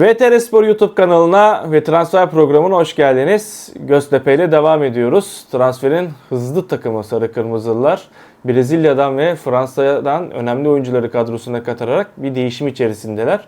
VTR Spor YouTube kanalına ve transfer programına hoş geldiniz. Göztepe ile devam ediyoruz. Transferin hızlı takımı Sarı Kırmızılılar Brezilya'dan ve Fransa'dan önemli oyuncuları kadrosuna katarak bir değişim içerisindeler.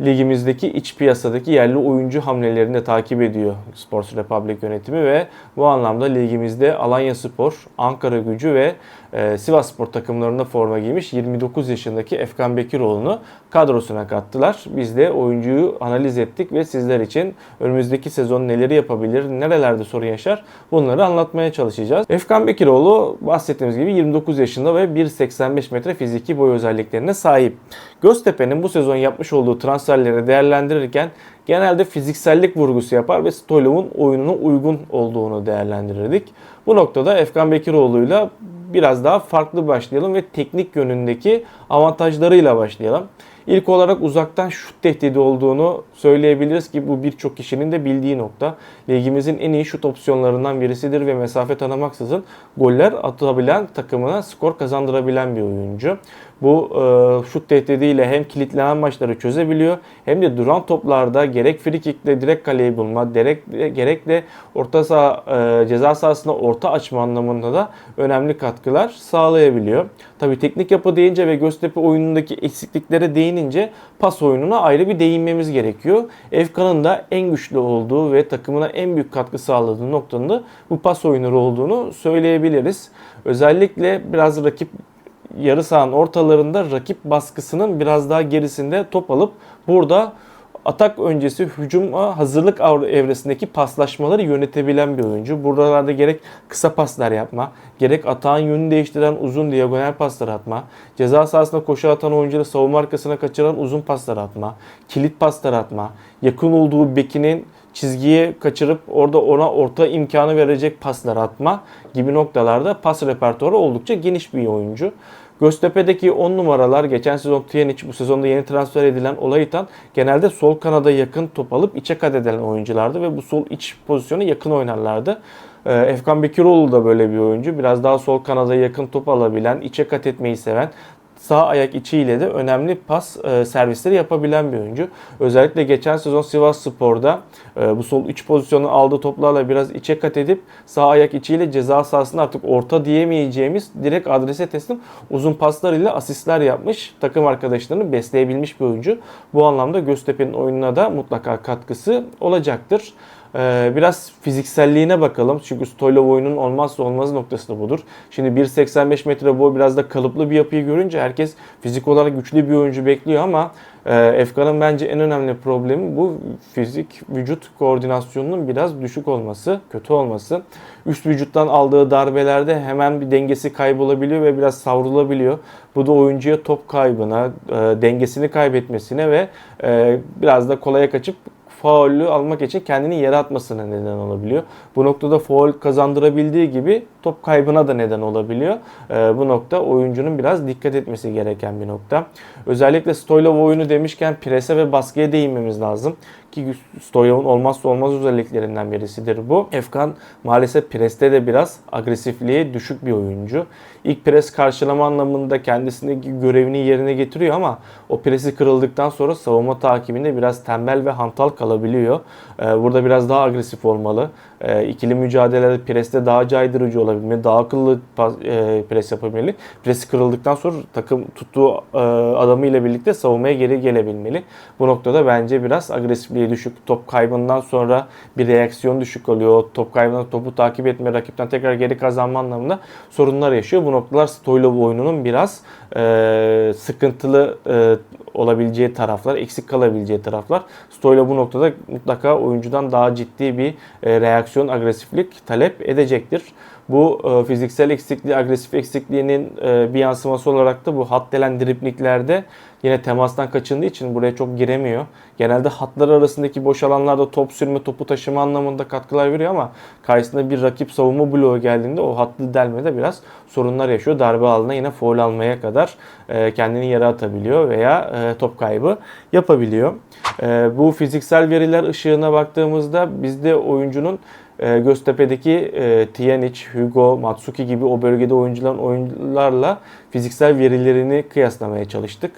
Ligimizdeki iç piyasadaki yerli oyuncu hamlelerini de takip ediyor Sports Republic yönetimi ve bu anlamda ligimizde Alanya Spor, Ankara Gücü ve e, Sivas Spor takımlarında forma giymiş 29 yaşındaki Efkan Bekiroğlu'nu kadrosuna kattılar. Biz de oyuncuyu analiz ettik ve sizler için önümüzdeki sezon neleri yapabilir, nerelerde sorun yaşar bunları anlatmaya çalışacağız. Efkan Bekiroğlu bahsettiğimiz gibi 29 yaşında ve 1.85 metre fiziki boy özelliklerine sahip. Göztepe'nin bu sezon yapmış olduğu transferleri değerlendirirken genelde fiziksellik vurgusu yapar ve Stoylov'un oyununa uygun olduğunu değerlendirirdik. Bu noktada Efkan Bekiroğlu'yla biraz daha farklı başlayalım ve teknik yönündeki avantajlarıyla başlayalım. İlk olarak uzaktan şut tehdidi olduğunu söyleyebiliriz ki bu birçok kişinin de bildiği nokta. Ligimizin en iyi şut opsiyonlarından birisidir ve mesafe tanımaksızın goller atabilen takımına skor kazandırabilen bir oyuncu. Bu e, şut tehdidiyle hem kilitlenen maçları çözebiliyor hem de duran toplarda gerek free kickle direkt kaleyi bulma, gerek, gerek de orta saha e, ceza sahasında orta açma anlamında da önemli katkılar sağlayabiliyor. Tabii teknik yapı deyince ve Göztepe oyunundaki eksikliklere değinince pas oyununa ayrı bir değinmemiz gerekiyor. Efkan'ın da en güçlü olduğu ve takımına en büyük katkı sağladığı noktanın da bu pas oyunları olduğunu söyleyebiliriz. Özellikle biraz rakip yarı sahanın ortalarında rakip baskısının biraz daha gerisinde top alıp burada atak öncesi hücuma hazırlık evresindeki paslaşmaları yönetebilen bir oyuncu. Buralarda gerek kısa paslar yapma, gerek atağın yönünü değiştiren uzun diagonal paslar atma, ceza sahasında koşu atan oyuncuları savunma arkasına kaçıran uzun paslar atma, kilit paslar atma, yakın olduğu bekinin çizgiye kaçırıp orada ona orta imkanı verecek paslar atma gibi noktalarda pas repertuarı oldukça geniş bir oyuncu. Göztepe'deki 10 numaralar geçen sezon Tiyanic bu sezonda yeni transfer edilen Olaytan genelde sol kanada yakın top alıp içe kat edilen oyunculardı ve bu sol iç pozisyonu yakın oynarlardı. Ee, Efkan Bekiroğlu da böyle bir oyuncu. Biraz daha sol kanada yakın top alabilen, içe kat etmeyi seven, sağ ayak içiyle de önemli pas e, servisleri yapabilen bir oyuncu. Özellikle geçen sezon Sivas Spor'da e, bu sol iç pozisyonu aldığı toplarla biraz içe kat edip sağ ayak içiyle ceza sahasında artık orta diyemeyeceğimiz direkt adrese teslim uzun paslarıyla asistler yapmış. Takım arkadaşlarını besleyebilmiş bir oyuncu. Bu anlamda Göztepe'nin oyununa da mutlaka katkısı olacaktır. Ee, biraz fizikselliğine bakalım. Çünkü Stoylov oyunun olmazsa olmaz noktası da budur. Şimdi 1.85 metre boy biraz da kalıplı bir yapıyı görünce herkes fizik olarak güçlü bir oyuncu bekliyor ama e, Efkan'ın bence en önemli problemi bu fizik vücut koordinasyonunun biraz düşük olması, kötü olması. Üst vücuttan aldığı darbelerde hemen bir dengesi kaybolabiliyor ve biraz savrulabiliyor. Bu da oyuncuya top kaybına, e, dengesini kaybetmesine ve e, biraz da kolaya kaçıp faulü almak için kendini yere atmasına neden olabiliyor. Bu noktada faul kazandırabildiği gibi top kaybına da neden olabiliyor. Ee, bu nokta oyuncunun biraz dikkat etmesi gereken bir nokta. Özellikle Stoylov oyunu demişken prese ve baskıya değinmemiz lazım ki Stoyov'un olmazsa olmaz özelliklerinden birisidir bu. Efkan maalesef preste de biraz agresifliği düşük bir oyuncu. İlk pres karşılama anlamında kendisindeki görevini yerine getiriyor ama o presi kırıldıktan sonra savunma takibinde biraz tembel ve hantal kalabiliyor. Ee, burada biraz daha agresif olmalı. Ee, ikili mücadelede preste daha caydırıcı olabilmeli, daha akıllı e, pres yapabilmeli. Presi kırıldıktan sonra takım tuttuğu e, adamı ile birlikte savunmaya geri gelebilmeli. Bu noktada bence biraz agresifliği düşük. Top kaybından sonra bir reaksiyon düşük oluyor. Top kaybından topu takip etme, rakipten tekrar geri kazanma anlamında sorunlar yaşıyor. Bu noktalar Stoylov oyununun biraz e, sıkıntılı e, olabileceği taraflar, eksik kalabileceği taraflar. Stoyla bu noktada mutlaka oyuncudan daha ciddi bir e, reaksiyon, agresiflik talep edecektir. Bu e, fiziksel eksikliği, agresif eksikliğinin e, bir yansıması olarak da bu hat delen dripliklerde yine temastan kaçındığı için buraya çok giremiyor. Genelde hatlar arasındaki boş alanlarda top sürme, topu taşıma anlamında katkılar veriyor ama karşısında bir rakip savunma bloğu geldiğinde o hatlı delmede biraz sorunlar yaşıyor. Darbe alına yine foul almaya kadar e, kendini yere atabiliyor veya e, top kaybı yapabiliyor. E, bu fiziksel veriler ışığına baktığımızda bizde oyuncunun Göztepe'deki e, Tiyanic, Hugo, Matsuki gibi o bölgede oyuncuların oyuncularla fiziksel verilerini kıyaslamaya çalıştık.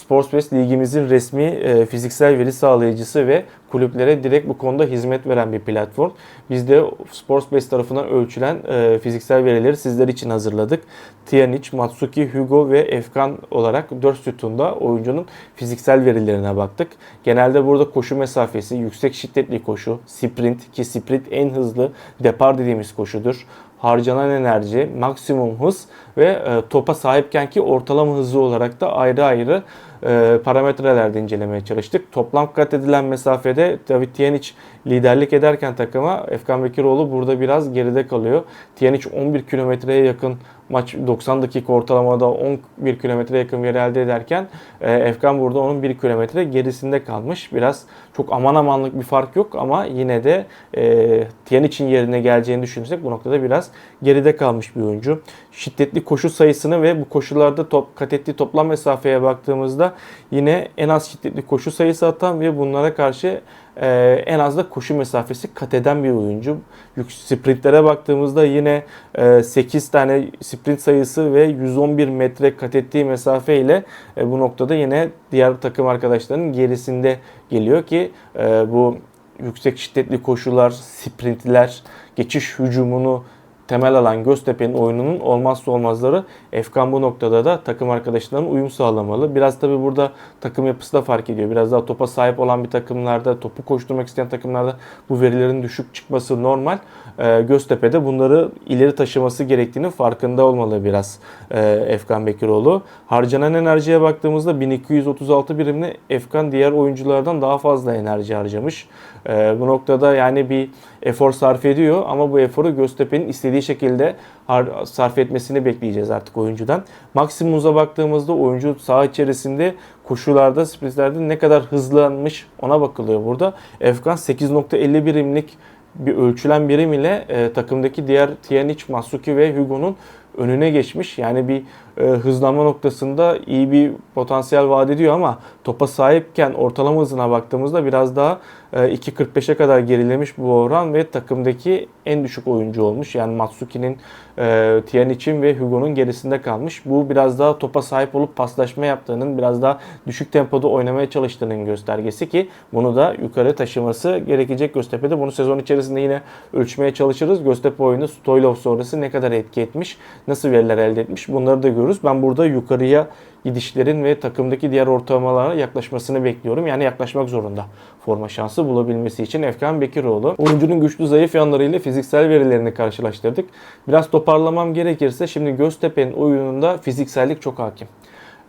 Sportsbest ligimizin resmi e, fiziksel veri sağlayıcısı ve kulüplere direkt bu konuda hizmet veren bir platform. Biz de Sportsbest tarafından ölçülen e, fiziksel verileri sizler için hazırladık. Tianic, Matsuki, Hugo ve Efkan olarak 4 sütunda oyuncunun fiziksel verilerine baktık. Genelde burada koşu mesafesi, yüksek şiddetli koşu, sprint ki sprint en hızlı depar dediğimiz koşudur harcanan enerji, maksimum hız ve e, topa sahipken ki ortalama hızı olarak da ayrı ayrı e, parametrelerde incelemeye çalıştık. Toplam kat edilen mesafede David Tijanic liderlik ederken takıma Efkan Bekiroğlu burada biraz geride kalıyor. Tijanic 11 kilometreye yakın maç 90 dakika ortalamada 11 kilometre yakın bir elde ederken e, Efkan burada onun 1 kilometre gerisinde kalmış. Biraz çok aman amanlık bir fark yok ama yine de e, Tijanic'in yerine geleceğini düşünürsek bu noktada biraz geride kalmış bir oyuncu. Şiddetli koşu sayısını ve bu koşularda top, kat ettiği toplam mesafeye baktığımızda yine en az şiddetli koşu sayısı atan ve bunlara karşı e, en az da koşu mesafesi kat eden bir oyuncu. Sprintlere baktığımızda yine e, 8 tane sprint sayısı ve 111 metre kat ettiği mesafe ile e, bu noktada yine diğer takım arkadaşlarının gerisinde geliyor ki e, bu yüksek şiddetli koşular, sprintler, geçiş hücumunu temel alan Göztepe'nin oyununun olmazsa olmazları. Efkan bu noktada da takım arkadaşlarına uyum sağlamalı. Biraz tabi burada takım yapısı da fark ediyor. Biraz daha topa sahip olan bir takımlarda, topu koşturmak isteyen takımlarda bu verilerin düşük çıkması normal. Ee, Göztepe'de bunları ileri taşıması gerektiğini farkında olmalı biraz e, Efkan Bekiroğlu. Harcanan enerjiye baktığımızda 1236 birimli Efkan diğer oyunculardan daha fazla enerji harcamış. Ee, bu noktada yani bir efor sarf ediyor ama bu eforu Göztepe'nin istediği şekilde sarf etmesini bekleyeceğiz artık oyuncudan. Maksimumuza baktığımızda oyuncu saha içerisinde koşularda, sprintlerde ne kadar hızlanmış ona bakılıyor burada. Efkan 8.50 birimlik bir ölçülen birim ile e, takımdaki diğer Tijanic, Masuki ve Hugo'nun önüne geçmiş. Yani bir e, hızlanma noktasında iyi bir potansiyel vaat ediyor ama topa sahipken ortalama hızına baktığımızda biraz daha e, 2.45'e kadar gerilemiş bu oran ve takımdaki en düşük oyuncu olmuş. Yani Matsuki'nin, e, Tianic'in ve Hugo'nun gerisinde kalmış. Bu biraz daha topa sahip olup paslaşma yaptığının, biraz daha düşük tempoda oynamaya çalıştığının göstergesi ki bunu da yukarı taşıması gerekecek Göztepe'de. Bunu sezon içerisinde yine ölçmeye çalışırız. Göztepe oyunu Stoylov sonrası ne kadar etki etmiş, nasıl veriler elde etmiş bunları da görürüz. Ben burada yukarıya gidişlerin ve takımdaki diğer ortalamalara yaklaşmasını bekliyorum. Yani yaklaşmak zorunda forma şansı bulabilmesi için Efkan Bekiroğlu. Oyuncunun güçlü zayıf yanlarıyla fiziksel verilerini karşılaştırdık. Biraz toparlamam gerekirse şimdi Göztepe'nin oyununda fiziksellik çok hakim.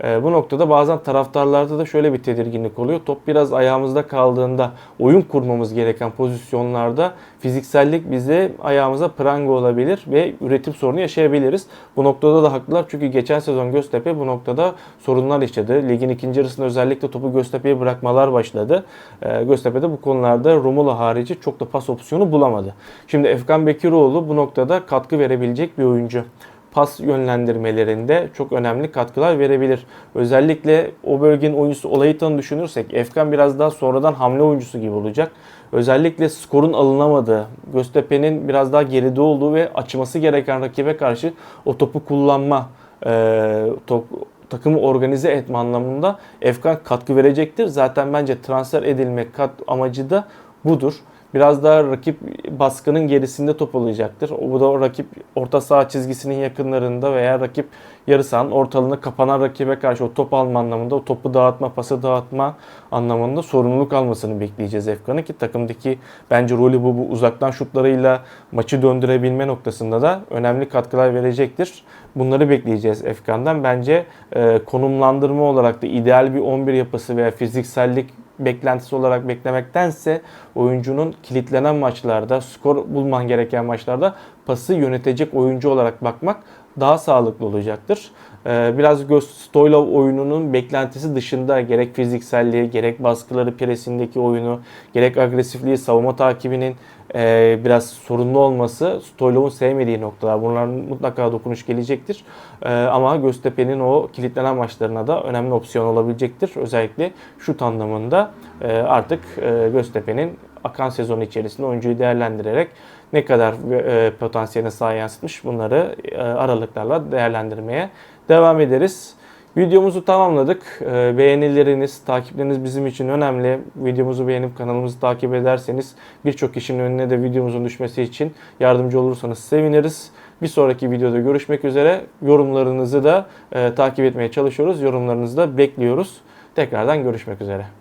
E, bu noktada bazen taraftarlarda da şöyle bir tedirginlik oluyor. Top biraz ayağımızda kaldığında oyun kurmamız gereken pozisyonlarda fiziksellik bize ayağımıza pranga olabilir ve üretim sorunu yaşayabiliriz. Bu noktada da haklılar çünkü geçen sezon Göztepe bu noktada sorunlar yaşadı. Ligin ikinci yarısında özellikle topu Göztepe'ye bırakmalar başladı. E, Göztepe'de bu konularda Romulo harici çok da pas opsiyonu bulamadı. Şimdi Efkan Bekiroğlu bu noktada katkı verebilecek bir oyuncu pas yönlendirmelerinde çok önemli katkılar verebilir. Özellikle o bölgenin oyuncusu Olayıtan'ı düşünürsek Efkan biraz daha sonradan hamle oyuncusu gibi olacak. Özellikle skorun alınamadığı, Göztepe'nin biraz daha geride olduğu ve açması gereken rakibe karşı o topu kullanma, e, top, takımı organize etme anlamında Efkan katkı verecektir. Zaten bence transfer edilmek kat amacı da budur biraz daha rakip baskının gerisinde top olacaktır. Bu da o rakip orta saha çizgisinin yakınlarında veya rakip yarı sahanın ortalığına kapanan rakibe karşı o top alma anlamında, o topu dağıtma, pası dağıtma anlamında sorumluluk almasını bekleyeceğiz Efkan'ı ki takımdaki bence rolü bu, bu uzaktan şutlarıyla maçı döndürebilme noktasında da önemli katkılar verecektir. Bunları bekleyeceğiz Efkan'dan. Bence e, konumlandırma olarak da ideal bir 11 yapısı veya fiziksellik beklentisi olarak beklemektense oyuncunun kilitlenen maçlarda, skor bulman gereken maçlarda pası yönetecek oyuncu olarak bakmak daha sağlıklı olacaktır. Ee, biraz Stoylov oyununun beklentisi dışında gerek fizikselliği, gerek baskıları, presindeki oyunu, gerek agresifliği, savunma takibinin e, biraz sorunlu olması Stoylov'un sevmediği noktalar. Bunlar mutlaka dokunuş gelecektir. E, ama Göztepe'nin o kilitlenen maçlarına da önemli opsiyon olabilecektir. Özellikle şut anlamında e, artık e, Göztepe'nin akan sezon içerisinde oyuncuyu değerlendirerek ne kadar e, potansiyeline sahaya yansıtmış bunları e, aralıklarla değerlendirmeye devam ederiz. Videomuzu tamamladık. Ee, Beğenileriniz, takipleriniz bizim için önemli. Videomuzu beğenip kanalımızı takip ederseniz birçok kişinin önüne de videomuzun düşmesi için yardımcı olursanız seviniriz. Bir sonraki videoda görüşmek üzere. Yorumlarınızı da e, takip etmeye çalışıyoruz. Yorumlarınızı da bekliyoruz. Tekrardan görüşmek üzere.